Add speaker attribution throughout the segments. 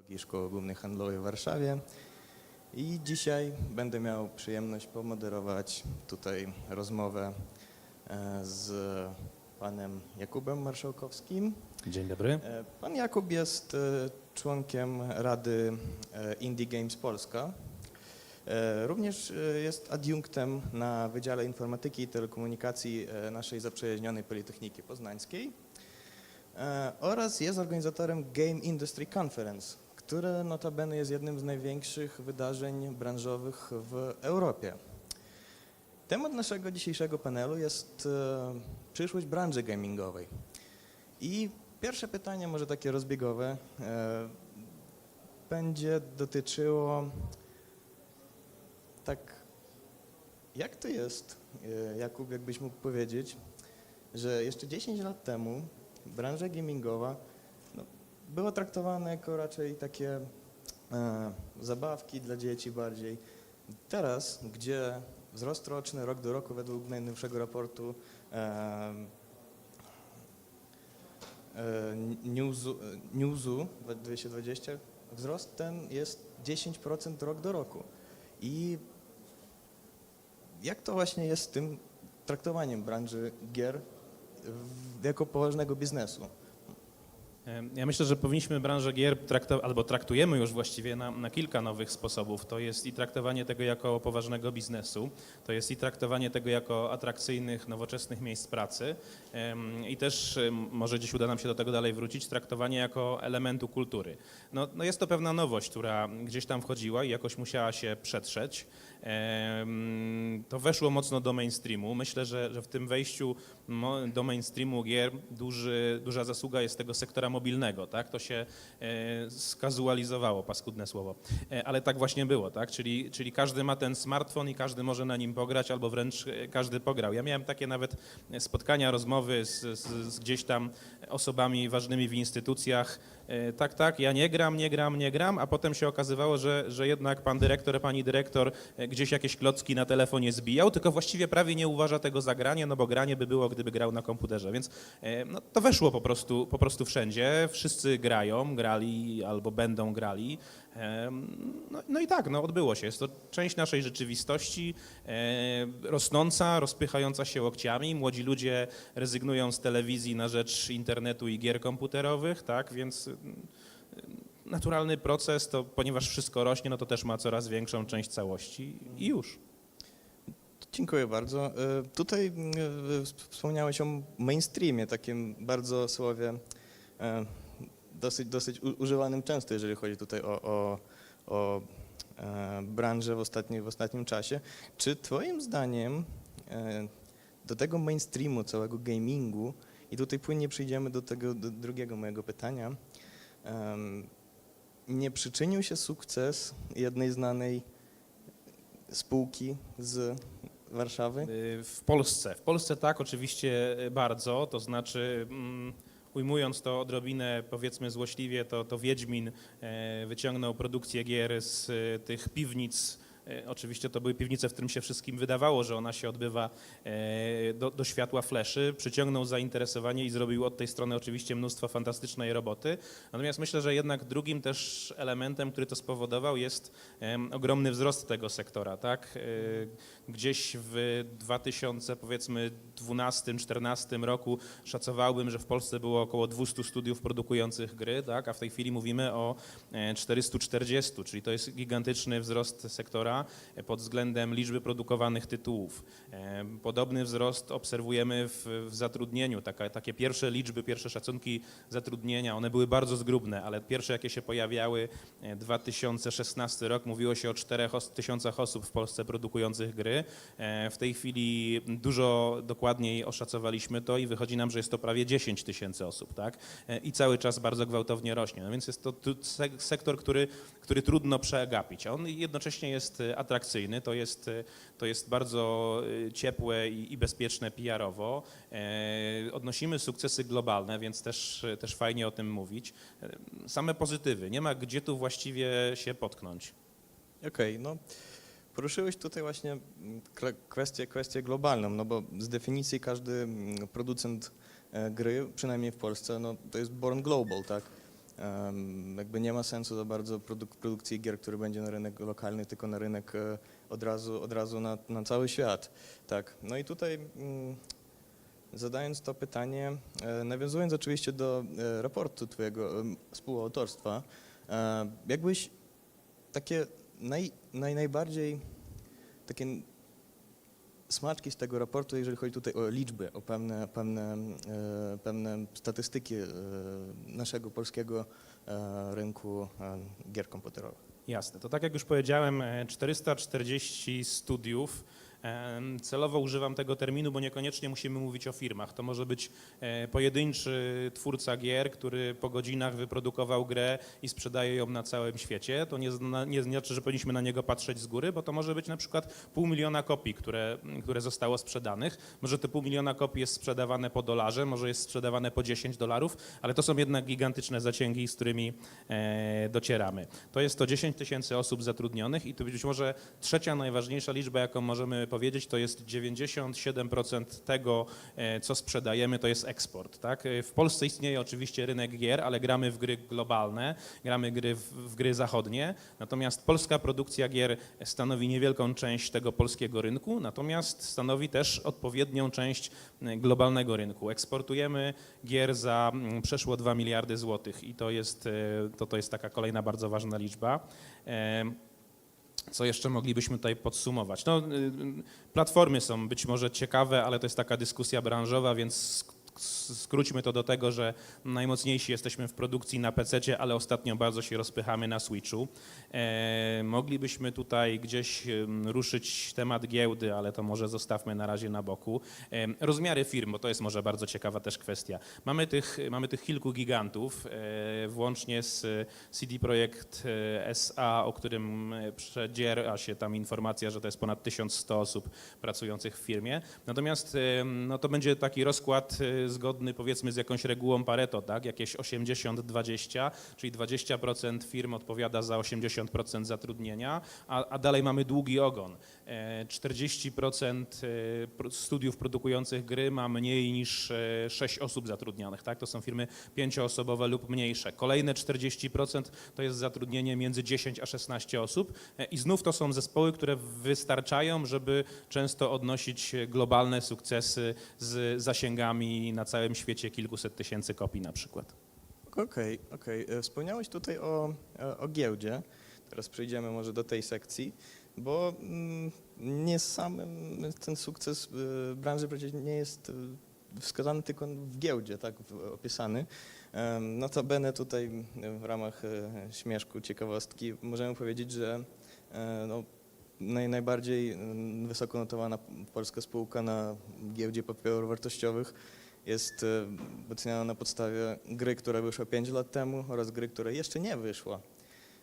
Speaker 1: Technologii Szkoły Głównej Handlowej w Warszawie i dzisiaj będę miał przyjemność pomoderować tutaj rozmowę e, z panem Jakubem Marszałkowskim.
Speaker 2: Dzień dobry.
Speaker 1: E, Pan Jakub jest e, członkiem Rady Indie Games Polska. Również jest adiunktem na Wydziale Informatyki i Telekomunikacji naszej zaprzyjaźnionej Politechniki Poznańskiej oraz jest organizatorem Game Industry Conference, które notabene jest jednym z największych wydarzeń branżowych w Europie. Temat naszego dzisiejszego panelu jest e, przyszłość branży gamingowej. I pierwsze pytanie, może takie rozbiegowe, e, będzie dotyczyło tak, jak to jest, e, Jakub, jakbyś mógł powiedzieć, że jeszcze 10 lat temu branża gamingowa była traktowana jako raczej takie e, zabawki dla dzieci bardziej. Teraz, gdzie wzrost roczny rok do roku według najnowszego raportu e, Newsu, Newsu 2020 wzrost ten jest 10% rok do roku. I jak to właśnie jest z tym traktowaniem branży gier jako poważnego biznesu?
Speaker 2: Ja myślę, że powinniśmy branżę gier traktować, albo traktujemy już właściwie na, na kilka nowych sposobów. To jest i traktowanie tego jako poważnego biznesu, to jest i traktowanie tego jako atrakcyjnych, nowoczesnych miejsc pracy i też, może gdzieś uda nam się do tego dalej wrócić, traktowanie jako elementu kultury. No, no jest to pewna nowość, która gdzieś tam wchodziła i jakoś musiała się przetrzeć. To weszło mocno do mainstreamu. Myślę, że, że w tym wejściu do mainstreamu gier duży, duża zasługa jest tego sektora mobilnego. Tak? To się e, skazualizowało, paskudne słowo. E, Ale tak właśnie było, tak? Czyli, czyli każdy ma ten smartfon i każdy może na nim pograć, albo wręcz e, każdy pograł. Ja miałem takie nawet spotkania, rozmowy z, z, z gdzieś tam osobami ważnymi w instytucjach. E, Tak, tak, ja nie gram, nie gram, nie gram, a potem się okazywało, że, że jednak pan dyrektor, pani dyrektor e, gdzieś jakieś klocki na telefonie zbijał, tylko właściwie prawie nie uważa tego za granie, no bo granie by było, gdyby grał na komputerze, więc e, no, to weszło po prostu, po prostu wszędzie, wszyscy grają, grali albo będą grali, no, no i tak, no odbyło się, jest to część naszej rzeczywistości, rosnąca, rozpychająca się łokciami, młodzi ludzie rezygnują z telewizji na rzecz internetu i gier komputerowych, tak, więc naturalny proces, to ponieważ wszystko rośnie, no to też ma coraz większą część całości i już.
Speaker 1: Dziękuję bardzo. E, Tutaj e, wspomniałeś o mainstreamie, takim bardzo słowie e, dosyć, dosyć używanym często, jeżeli chodzi tutaj o, o, o e, branżę w, ostatni, w ostatnim czasie. Czy twoim zdaniem e, do tego mainstreamu, całego gamingu, i tutaj płynnie przejdziemy do tego do drugiego mojego pytania, nie przyczynił się sukces jednej znanej spółki z Warszawy?
Speaker 2: Y, W Polsce. W Polsce tak, oczywiście y, bardzo, to znaczy mm, ujmując to odrobinę powiedzmy złośliwie, to, to Wiedźmin e, wyciągnął produkcję gier z e, tych piwnic. E, Oczywiście to były piwnice, w którym się wszystkim wydawało, że ona się odbywa e, do, do światła fleszy. Przyciągnął zainteresowanie i zrobił od tej strony oczywiście mnóstwo fantastycznej roboty. Natomiast myślę, że jednak drugim też elementem, który to spowodował jest ogromny wzrost tego sektora, tak? E, Gdzieś w 2000 powiedzmy 12-14 roku szacowałbym, że w Polsce było około 200 studiów produkujących gry, tak? A w tej chwili mówimy o e, 440, czyli to jest gigantyczny wzrost sektora e, pod względem liczby produkowanych tytułów. E, Podobny wzrost obserwujemy w, w zatrudnieniu. Taka, takie pierwsze liczby, pierwsze szacunki zatrudnienia, one były bardzo zgrubne, ale pierwsze jakie się pojawiały, e, 2016 rok, mówiło się o 4 os- tysiącach osób w Polsce produkujących gry. E, W tej chwili dużo dokładniej oszacowaliśmy to i wychodzi nam, że jest to prawie 10 tysięcy osób, tak? E, I cały czas bardzo gwałtownie rośnie. No więc jest to sektor, który, który trudno przegapić. On jednocześnie jest e, atrakcyjny, to jest, e, to jest bardzo e, ciepłe i, i bezpieczne PR-owo. E, Odnosimy sukcesy globalne, więc też, też fajnie o tym mówić. E, Same pozytywy. Nie ma gdzie tu właściwie się potknąć.
Speaker 1: Okej, no poruszyłeś tutaj właśnie mm, kwestię, kwestię globalną, no bo z definicji każdy mm, producent e, gry, przynajmniej w Polsce, no to jest born global, tak? Jakby nie ma sensu za bardzo produk- produkcji gier, który będzie na rynek lokalny, tylko na rynek e, od razu, od razu na, na cały świat. Tak. No i tutaj mm, zadając to pytanie, e, nawiązując oczywiście do e, raportu twojego współautorstwa, jakbyś takie naj, naj, najbardziej takie smaczki z tego raportu, jeżeli chodzi tutaj o liczby, o pewne, pewne, e, pewne statystyki e, naszego polskiego e, rynku gier komputerowych.
Speaker 2: Jasne. To tak jak już powiedziałem, e, 440 studiów. Celowo używam tego terminu, bo niekoniecznie musimy mówić o firmach. To może być e, pojedynczy twórca gier, który po godzinach wyprodukował grę i sprzedaje ją na całym świecie. To nie, nie znaczy, że powinniśmy na niego patrzeć z góry, bo to może być na przykład pół miliona kopii, które, które zostało sprzedanych. Może te pół miliona kopii jest sprzedawane po dolarze, może jest sprzedawane po 10 dolarów, ale to są jednak gigantyczne zacięgi, z którymi e, docieramy. To jest to 10 tysięcy osób zatrudnionych i to być może trzecia najważniejsza liczba, jaką możemy powiedzieć, to jest 97% tego, e, co sprzedajemy, to jest eksport. Tak? E, W Polsce istnieje oczywiście rynek gier, ale gramy w gry globalne, gramy gry w, w gry zachodnie, natomiast polska produkcja gier stanowi niewielką część tego polskiego rynku, natomiast stanowi też odpowiednią część e, globalnego rynku. Eksportujemy gier za mm, przeszło 2 miliardy złotych i to jest, to, to jest taka kolejna bardzo ważna liczba. Co jeszcze moglibyśmy tutaj podsumować? No, y, y, platformy są być może ciekawe, ale to jest taka dyskusja branżowa, więc skróćmy to do tego, że najmocniejsi jesteśmy w produkcji na PC, ale ostatnio bardzo się rozpychamy na Switchu. E, moglibyśmy tutaj gdzieś ruszyć temat giełdy, ale to może zostawmy na razie na boku. Rozmiary firm, bo to jest może bardzo ciekawa też kwestia. Mamy tych, mamy tych kilku gigantów, e, włącznie z CD Projekt e, SA, o którym przedziera się tam informacja, że to jest ponad 1100 osób pracujących w firmie. Natomiast no to będzie taki rozkład zgodny powiedzmy z jakąś regułą Pareto, tak? jakieś 80-20, czyli 20% firm odpowiada za 80% zatrudnienia, a, a dalej mamy długi ogon. E, 40% e, pro- studiów produkujących gry ma mniej niż e, 6 osób zatrudnionych. Tak? To są firmy pięcioosobowe lub mniejsze. Kolejne 40% to jest zatrudnienie między 10 a 16 osób E, i znów to są zespoły, które wystarczają, żeby często odnosić globalne sukcesy z zasięgami na całym świecie kilkuset tysięcy kopii na przykład.
Speaker 1: Okej, okej. E, Wspomniałeś tutaj o, e, o giełdzie. Teraz przejdziemy może do tej sekcji, bo mm, nie samym ten sukces e, branży przecież nie jest wskazany tylko w giełdzie, tak, opisany. Notabene tutaj w ramach śmieszku, ciekawostki możemy powiedzieć, że no, naj, najbardziej wysoko notowana polska spółka na giełdzie papierów wartościowych jest e, oceniana na podstawie gry, która wyszła 5 lat temu oraz gry, która jeszcze nie wyszła.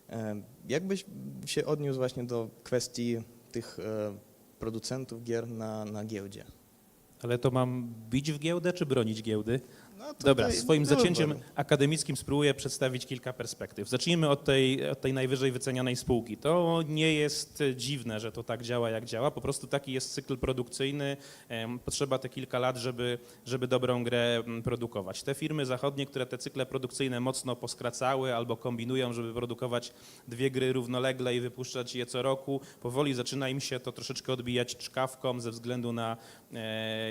Speaker 1: E, Jak byś się odniósł właśnie do kwestii tych e, producentów gier na, na giełdzie?
Speaker 2: Ale to mam bić w giełdę czy bronić giełdy?
Speaker 1: No,
Speaker 2: Dobra, swoim zacięciem akademickim spróbuję przedstawić kilka perspektyw. Zacznijmy od tej, od tej najwyżej wycenianej spółki. To nie jest dziwne, że to tak działa, jak działa. Po prostu taki jest cykl produkcyjny. Potrzeba te kilka lat, żeby, żeby dobrą grę mm, produkować. Te firmy zachodnie, które te cykle produkcyjne mocno poskracały albo kombinują, żeby produkować dwie gry równolegle i wypuszczać je co roku, powoli zaczyna im się to troszeczkę odbijać czkawką ze względu na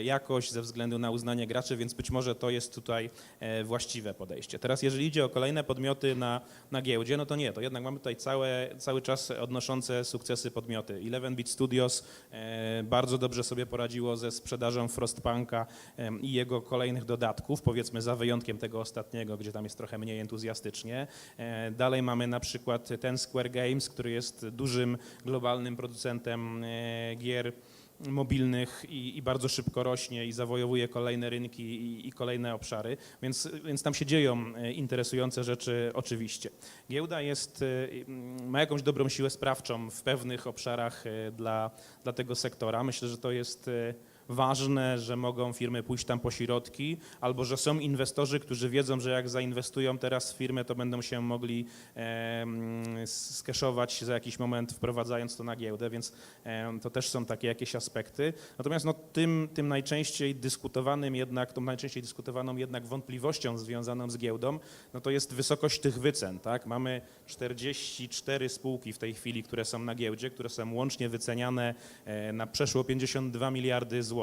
Speaker 2: jakość, ze względu na uznanie graczy, więc być może to jest tutaj e, właściwe podejście. Teraz jeżeli idzie o kolejne podmioty na, na giełdzie, no to nie, to jednak mamy tutaj całe, cały czas odnoszące sukcesy podmioty. 11-bit Studios e, bardzo dobrze sobie poradziło ze sprzedażą Frostpunka i jego kolejnych dodatków, powiedzmy za wyjątkiem tego ostatniego, gdzie tam jest trochę mniej entuzjastycznie. E, Dalej mamy na przykład Ten Square Games, który jest dużym globalnym producentem e, gier mobilnych i, i bardzo szybko rośnie i zawojowuje kolejne rynki i, i kolejne obszary, więc, więc tam się dzieją e, interesujące rzeczy oczywiście. Giełda jest, e, ma jakąś dobrą siłę sprawczą w pewnych obszarach e, dla, dla tego sektora. Myślę, że to jest ważne, że mogą firmy pójść tam po środki, albo że są inwestorzy, którzy wiedzą, że jak zainwestują teraz w firmę, to będą się mogli em, skeszować za jakiś moment, wprowadzając to na giełdę, więc em, to też są takie jakieś aspekty. Natomiast no, tym, tym najczęściej dyskutowanym jednak, tą najczęściej dyskutowaną jednak wątpliwością związaną z giełdą, no to jest wysokość tych wycen, tak? Mamy 44 spółki w tej chwili, które są na giełdzie, które są łącznie wyceniane e, na przeszło 52 miliardy złotych.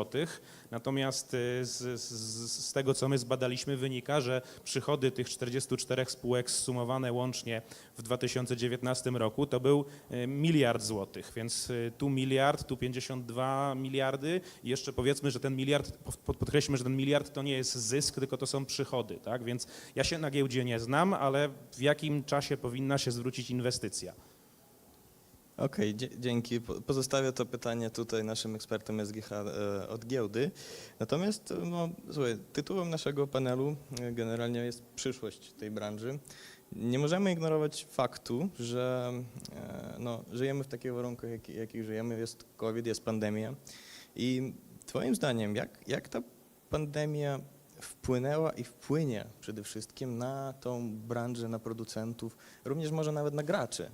Speaker 2: Natomiast e, z, z, z tego, co my zbadaliśmy, wynika, że przychody tych 44 spółek zsumowane łącznie w 2019 roku to był e, miliard złotych, więc e, tu miliard, tu 52 miliardy i jeszcze powiedzmy, że ten miliard, pod- podkreślmy, że ten miliard to nie jest zysk, tylko to są przychody, tak? Więc ja się na giełdzie nie znam, ale w jakim czasie powinna się zwrócić inwestycja?
Speaker 1: Okej, dzie- dzięki. Po- Pozostawię to pytanie tutaj naszym ekspertom SGH e, od giełdy. Natomiast no, słuchaj, tytułem naszego panelu e, generalnie jest przyszłość tej branży. Nie możemy ignorować faktu, że e, no, żyjemy w takich warunkach, jak, jakich żyjemy. Jest COVID, jest pandemia. I twoim zdaniem, jak, jak ta pandemia wpłynęła i wpłynie przede wszystkim na tą branżę, na producentów, również może nawet na graczy?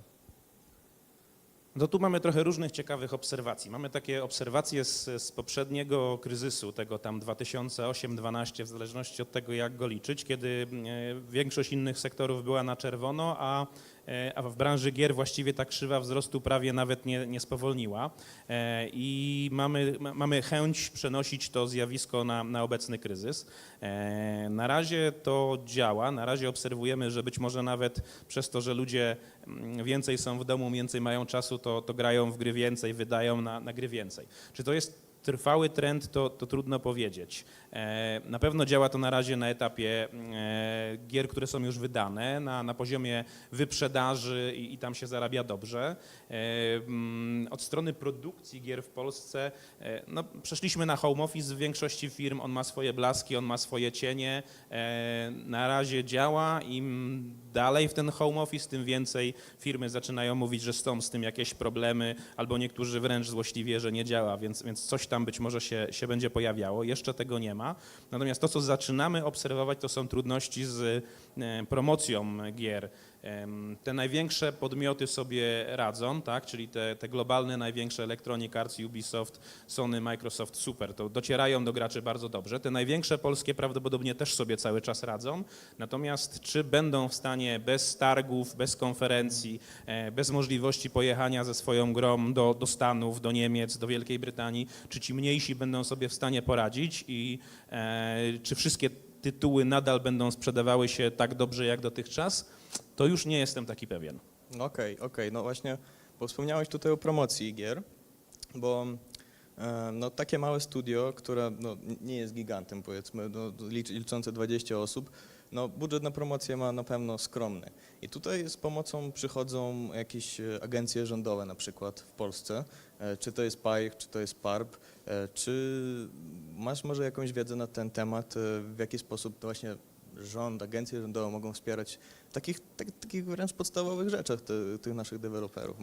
Speaker 2: No tu mamy trochę różnych ciekawych obserwacji. Mamy takie obserwacje z, z poprzedniego kryzysu, tego tam 2008-2012, w zależności od tego, jak go liczyć, kiedy e, większość innych sektorów była na czerwono, a, a w branży gier właściwie ta krzywa wzrostu prawie nawet nie, nie spowolniła. E, I mamy, ma- mamy chęć przenosić to zjawisko na, na obecny kryzys. E, Na razie to działa, na razie obserwujemy, że być może nawet przez to, że ludzie mm, więcej są w domu, więcej mają czasu, to, to grają w gry więcej, wydają na, na gry więcej. Czy to jest trwały trend, to, to trudno powiedzieć. E, Na pewno działa to na razie na etapie e, gier, które są już wydane, na, na poziomie wyprzedaży i, i tam się zarabia dobrze. E, mm, Od strony produkcji gier w Polsce, no, przeszliśmy na home office w większości firm, on ma swoje blaski, on ma swoje cienie. Na razie działa, im dalej w ten home office, tym więcej firmy zaczynają mówić, że są z tym jakieś problemy, albo niektórzy wręcz złośliwie, że nie działa, więc, więc coś tam być może się, się będzie pojawiało. Jeszcze tego nie ma. Natomiast to, co zaczynamy obserwować, to są trudności z e, promocją gier. Te największe podmioty sobie radzą, tak? czyli te, te globalne, największe Electronic Arts, Ubisoft, Sony, Microsoft, super, to docierają do graczy bardzo dobrze. Te największe polskie prawdopodobnie też sobie cały czas radzą, natomiast czy będą w stanie bez targów, bez konferencji, e, bez możliwości pojechania ze swoją grą do, do Stanów, do Niemiec, do Wielkiej Brytanii, czy ci mniejsi będą sobie w stanie poradzić i e, czy wszystkie tytuły nadal będą sprzedawały się tak dobrze jak dotychczas, to już nie jestem taki pewien.
Speaker 1: Okej, okej, no właśnie, bo wspomniałeś tutaj o promocji gier, bo e, no, takie małe studio, które no, nie jest gigantem powiedzmy, no, licz, liczące 20 osób, no budżet na promocję ma na pewno skromny. I tutaj z pomocą przychodzą jakieś e, agencje rządowe na przykład w Polsce, e, czy to jest PAIH, czy to jest PARP, czy masz może jakąś wiedzę na ten temat, w jaki sposób to właśnie rząd, agencje rządowe mogą wspierać w takich, tak, takich wręcz podstawowych rzeczach tych naszych deweloperów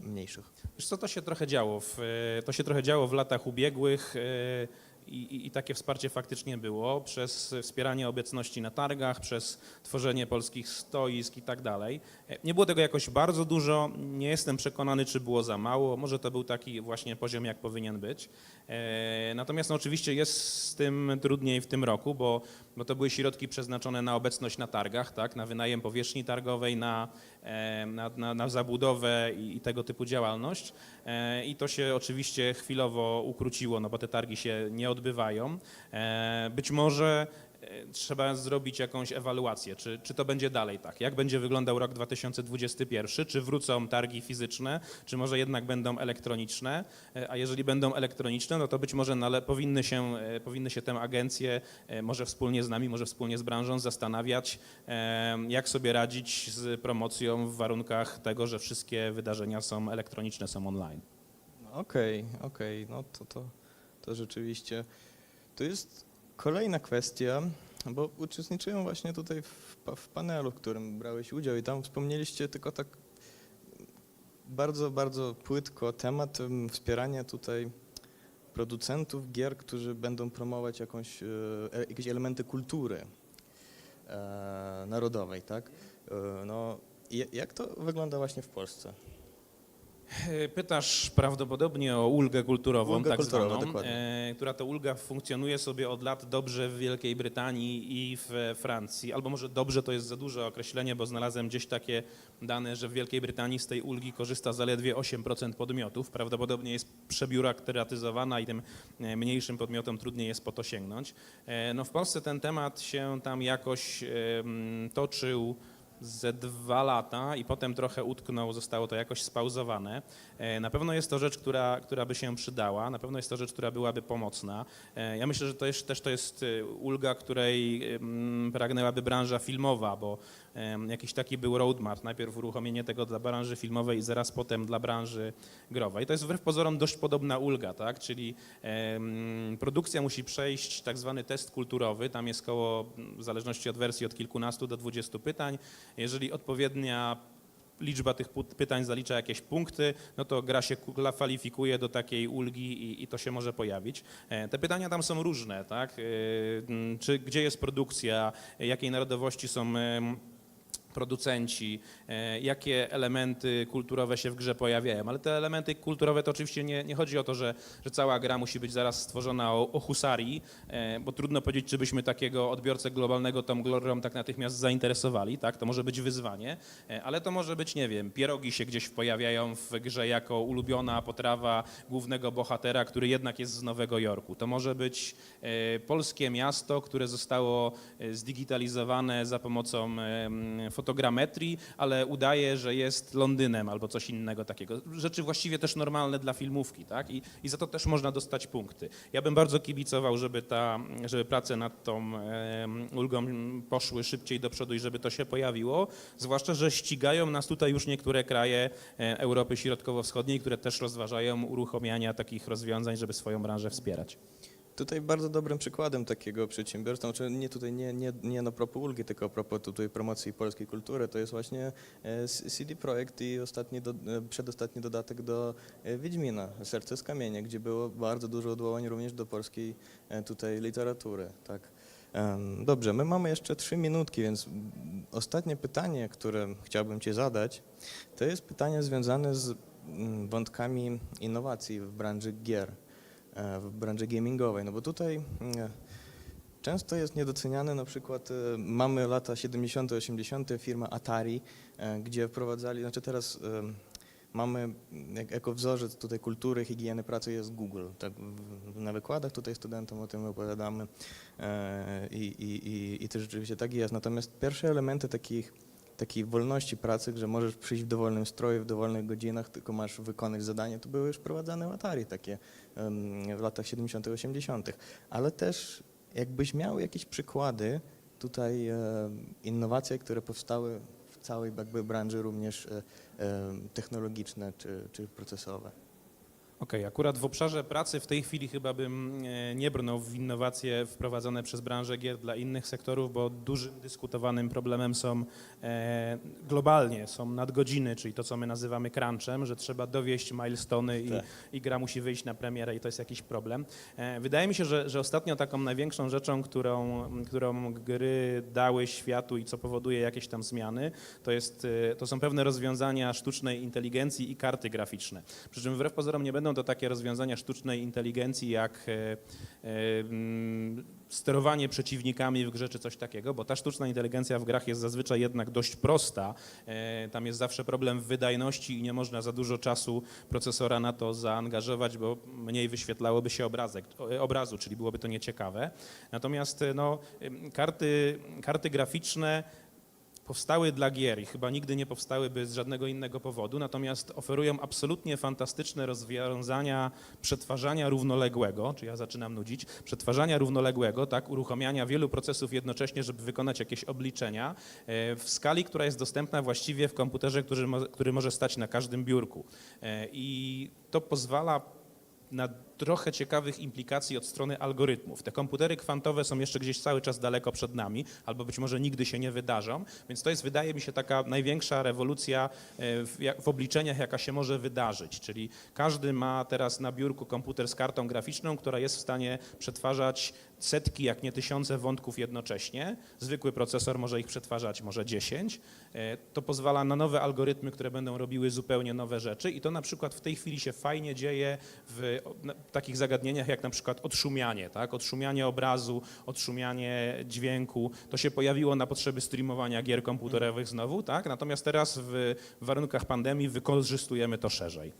Speaker 1: mniejszych.
Speaker 2: Wiesz co, to się trochę działo w, e, to się trochę działo w latach ubiegłych e, i, i- takie wsparcie faktycznie było przez wspieranie obecności na targach, przez tworzenie polskich stoisk i tak dalej. E, Nie było tego jakoś bardzo dużo, nie jestem przekonany, czy było za mało, może to był taki właśnie poziom, jak powinien być. E, Natomiast no, oczywiście jest z tym trudniej w tym roku, bo, bo to były środki przeznaczone na obecność na targach, tak, na wynajem powierzchni targowej, na, na, na, na zabudowę i, i tego typu działalność. E, I to się oczywiście chwilowo ukróciło, no bo te targi się nie odbywają. E, Być może trzeba zrobić jakąś ewaluację, czy, czy to będzie dalej tak, jak będzie wyglądał rok 2021, czy wrócą targi fizyczne, czy może jednak będą elektroniczne, E, a jeżeli będą elektroniczne, no to być może nale, powinny, się, e, powinny się te agencje, e, może wspólnie z nami, może wspólnie z branżą zastanawiać, e, jak sobie radzić z promocją w warunkach tego, że wszystkie wydarzenia są elektroniczne, są online.
Speaker 1: Okej, okej, no to, to, to rzeczywiście. To jest kolejna kwestia, bo uczestniczyłem właśnie tutaj w, w panelu, w którym brałeś udział i tam wspomnieliście tylko tak bardzo, bardzo płytko temat em, wspierania tutaj producentów gier, którzy będą promować jakąś, e, e, jakieś elementy kultury e, narodowej, tak? No, jak to wygląda właśnie w Polsce?
Speaker 2: E, Pytasz prawdopodobnie o ulgę kulturową,
Speaker 1: Ulgę
Speaker 2: tak
Speaker 1: kulturową,
Speaker 2: zwaną, e, która to ulga funkcjonuje sobie od lat dobrze w Wielkiej Brytanii i w e, Francji. Albo może dobrze to jest za duże określenie, bo znalazłem gdzieś takie dane, że w Wielkiej Brytanii z tej ulgi korzysta zaledwie 8% podmiotów. Prawdopodobnie jest przebiurokratyzowana i tym mniejszym podmiotom trudniej jest po to sięgnąć. E, No w Polsce ten temat się tam jakoś toczył ze dwa lata i potem trochę utknął, zostało to jakoś spauzowane. E, Na pewno jest to rzecz, która, która by się przydała, na pewno jest to rzecz, która byłaby pomocna. E, Ja myślę, że to jest, też to jest e, ulga, której pragnęłaby branża filmowa, bo jakiś taki był roadmap. Najpierw uruchomienie tego dla branży filmowej i zaraz potem dla branży growej. To jest wbrew pozorom dość podobna ulga, tak? czyli produkcja musi przejść tak zwany test kulturowy, tam jest koło, w zależności od wersji, od kilkunastu do dwudziestu pytań. Jeżeli odpowiednia liczba tych pytań zalicza jakieś punkty, no to gra się ku- kwalifikuje do takiej ulgi i, i to się może pojawić. E, Te pytania tam są różne, tak? E, Czy gdzie jest produkcja, jakiej narodowości są producenci, e, jakie elementy kulturowe się w grze pojawiają. Ale te elementy kulturowe to oczywiście nie, nie chodzi o to, że, że cała gra musi być zaraz stworzona o, o husarii, e, bo trudno powiedzieć, czy byśmy takiego odbiorcę globalnego tą glorią tak natychmiast zainteresowali, tak? To może być wyzwanie, e, ale to może być, nie wiem, pierogi się gdzieś pojawiają w grze jako ulubiona potrawa głównego bohatera, który jednak jest z Nowego Jorku. To może być polskie miasto, które zostało zdigitalizowane za pomocą em, fotogrametrii, ale udaje, że jest Londynem albo coś innego takiego. Rzeczy właściwie też normalne dla filmówki, tak? I, i za to też można dostać punkty. Ja bym bardzo kibicował, żeby, ta, żeby prace nad tą em, ulgą poszły szybciej do przodu i żeby to się pojawiło, zwłaszcza, że ścigają nas tutaj już niektóre kraje e, Europy Środkowo-Wschodniej, które też rozważają uruchomiania takich rozwiązań, żeby swoją branżę wspierać.
Speaker 1: Tutaj bardzo dobrym przykładem takiego przedsiębiorstwa, znaczy nie tutaj nie, nie, nie na propos ulgi, tylko a propos tutaj promocji polskiej kultury, to jest właśnie e, CD Projekt i ostatni do, e, przedostatni dodatek do e, Wiedźmina, Serce z kamienia, gdzie było bardzo dużo odwołań również do polskiej tutaj literatury, tak. Dobrze, my mamy jeszcze trzy minutki, więc ostatnie pytanie, które chciałbym Ci zadać, to jest pytanie związane z mm, wątkami innowacji w branży gier w branży gamingowej, no bo tutaj mm, często jest niedoceniane na przykład, e, mamy lata 70., 80., firma Atari, e, gdzie wprowadzali, znaczy teraz e, mamy jak, jako wzorzec tutaj kultury, higieny pracy jest Google. Tak, na wykładach tutaj studentom o tym opowiadamy e, i, i, i, i to rzeczywiście tak jest. Natomiast pierwsze elementy takich takiej wolności pracy, że możesz przyjść w dowolnym stroju, w dowolnych godzinach, tylko masz wykonać zadanie, to były już wprowadzane w Atari takie w latach 70., 80., ale też jakbyś miał jakieś przykłady tutaj e, innowacje, które powstały w całej jakby branży również e, e, technologiczne czy, czy procesowe.
Speaker 2: Okej, akurat w obszarze pracy w tej chwili chyba bym e, nie brnął w innowacje wprowadzone przez branżę gier dla innych sektorów, bo dużym dyskutowanym problemem są e, globalnie, są nadgodziny, czyli to, co my nazywamy crunchem, że trzeba dowieść milestony i,
Speaker 1: Tak.
Speaker 2: i gra musi wyjść na premierę i to jest jakiś problem. E, wydaje mi się, że, że ostatnio taką największą rzeczą, którą, którą gry dały światu i co powoduje jakieś tam zmiany, to, jest, e, to są pewne rozwiązania sztucznej inteligencji i karty graficzne. Przy czym wbrew pozorom nie będą to takie rozwiązania sztucznej inteligencji jak e, e, mm, sterowanie przeciwnikami w grze czy coś takiego, bo ta sztuczna inteligencja w grach jest zazwyczaj jednak dość prosta. E, Tam jest zawsze problem wydajności i nie można za dużo czasu procesora na to zaangażować, bo mniej wyświetlałoby się obrazek, obrazu, czyli byłoby to nieciekawe. Natomiast no, karty, karty graficzne powstały dla gier i chyba nigdy nie powstałyby z żadnego innego powodu, natomiast oferują absolutnie fantastyczne rozwiązania przetwarzania równoległego, czy ja zaczynam nudzić, przetwarzania równoległego, tak, uruchamiania wielu procesów jednocześnie, żeby wykonać jakieś obliczenia e, w skali, która jest dostępna właściwie w komputerze, który, który może stać na każdym biurku. E, I to pozwala na trochę ciekawych implikacji od strony algorytmów. Te komputery kwantowe są jeszcze gdzieś cały czas daleko przed nami, albo być może nigdy się nie wydarzą, więc to jest, wydaje mi się, taka największa rewolucja e, w, w obliczeniach, jaka się może wydarzyć. Czyli każdy ma teraz na biurku komputer z kartą graficzną, która jest w stanie przetwarzać setki, jak nie tysiące wątków jednocześnie. Zwykły procesor może ich przetwarzać może 10. E, To pozwala na nowe algorytmy, które będą robiły zupełnie nowe rzeczy i to na przykład w tej chwili się fajnie dzieje w takich zagadnieniach jak na przykład odszumianie, tak? Odszumianie obrazu, odszumianie dźwięku. To się pojawiło na potrzeby streamowania gier komputerowych znowu, tak? Natomiast teraz w warunkach pandemii wykorzystujemy to szerzej.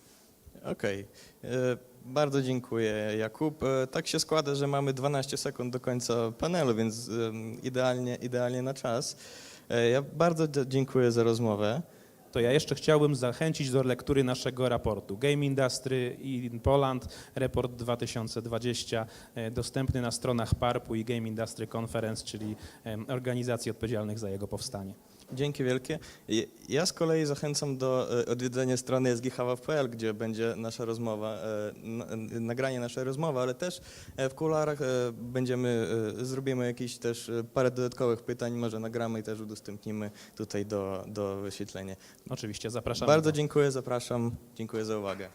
Speaker 1: Okej. E, Bardzo dziękuję, Jakub. E, Tak się składa, że mamy 12 sekund do końca panelu, więc idealnie, idealnie na czas. E, Ja bardzo dziękuję za rozmowę.
Speaker 2: To ja jeszcze chciałbym zachęcić do lektury naszego raportu Game Industry in Poland, report 2020, e, dostępny na stronach PARP-u i Game Industry Conference, czyli organizacji odpowiedzialnych za jego powstanie.
Speaker 1: Dzięki wielkie. Ja z kolei zachęcam do e, odwiedzenia strony sghaw.pl, gdzie będzie nasza rozmowa, e, nagranie naszej rozmowy, ale też e, w kularach będziemy, zrobimy jakieś też parę dodatkowych pytań, może nagramy i też udostępnimy tutaj do, do wyświetlenia.
Speaker 2: Oczywiście zapraszamy.
Speaker 1: Bardzo dziękuję, zapraszam. Dziękuję za uwagę.